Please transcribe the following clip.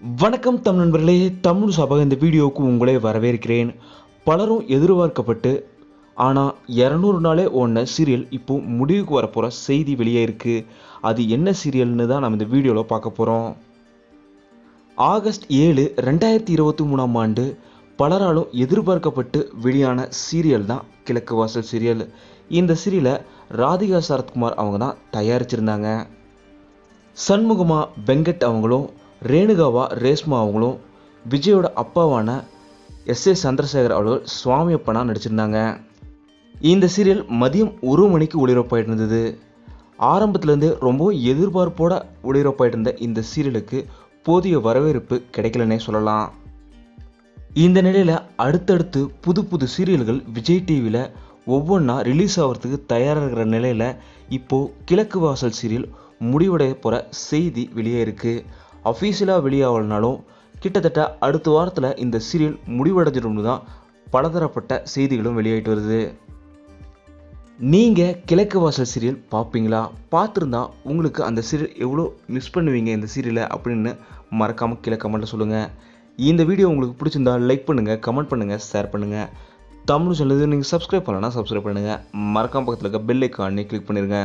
வணக்கம் தமிழ் நண்பர்களே தமிழ் சபக இந்த வீடியோவுக்கு உங்களே வரவேற்கிறேன். பலரும் எதிர்பார்க்கப்பட்டு ஆனால் இரநூறு நாளே ஓடின சீரியல் இப்போ முடிவுக்கு வரப்போகிற செய்தி வெளியே இருக்குது அது என்ன சீரியல்னு தான் நம்ம இந்த வீடியோவில் பார்க்க போகிறோம் ஆகஸ்ட் ஏழு ரெண்டாயிரத்தி இருபத்தி மூணாம் ஆண்டு பலராலும் எதிர்பார்க்கப்பட்டு வெளியான சீரியல் தான் கிழக்கு வாசல் சீரியல். இந்த சீரியலை ராதிகா சரத்குமார் அவங்க தான் தயாரிச்சிருந்தாங்க. சண்முகமா வெங்கட் அவங்களும் ரேணுகாவா ரேஷ்மா அவங்களும் விஜயோட அப்பாவான எஸ் ஏ சந்திரசேகர் அவர்கள் சுவாமி அப்பனா நடிச்சிருந்தாங்க. இந்த சீரியல் மதியம் ஒரு மணிக்கு ஒளிபரப்பாயிட்டு இருந்தது. ஆரம்பத்துலேருந்து ரொம்ப எதிர்பார்ப்போட ஒளிபரப்பாயிட்டு இருந்த இந்த சீரியலுக்கு போதிய வரவேற்பு கிடைக்கலனே சொல்லலாம். இந்த நிலையில் அடுத்தடுத்து புது புது சீரியல்கள் விஜய் டிவியில் ஒவ்வொன்றா ரிலீஸ் ஆகிறதுக்கு தயாராக இருக்கிற நிலையில் இப்போது கிழக்கு வாசல் சீரியல் முடிவடைய போகிற செய்தி வெளியே இருக்குது அஃபீஷியலாக வெளியாகலனாலும் கிட்டத்தட்ட அடுத்த வாரத்தில் இந்த சீரியல் முடிவடைஞ்சிடும்னு தான் பலதரப்பட்ட செய்திகளும் வெளியாயிட்டு வருது. நீங்கள் கிழக்கு வாசல் சீரியல் பார்ப்பீங்களா? பார்த்துருந்தா உங்களுக்கு அந்த சீரியல் எவ்வளோ மிஸ் பண்ணுவீங்க இந்த சீரியலை அப்படின்னு மறக்காமல் கீழே கமெண்ட்டில் சொல்லுங்கள் இந்த வீடியோ உங்களுக்கு பிடிச்சிருந்தா லைக் பண்ணுங்கள் கமெண்ட் பண்ணுங்கள் ஷேர் பண்ணுங்கள் தமிழ் சொல்லுது நீங்கள் சப்ஸ்கிரைப் பண்ணலன்னா சப்ஸ்கிரைப் பண்ணுங்கள் மறக்காம பக்கத்தில் இருக்க பெல் ஐக்கானே கிளிக் பண்ணிடுங்க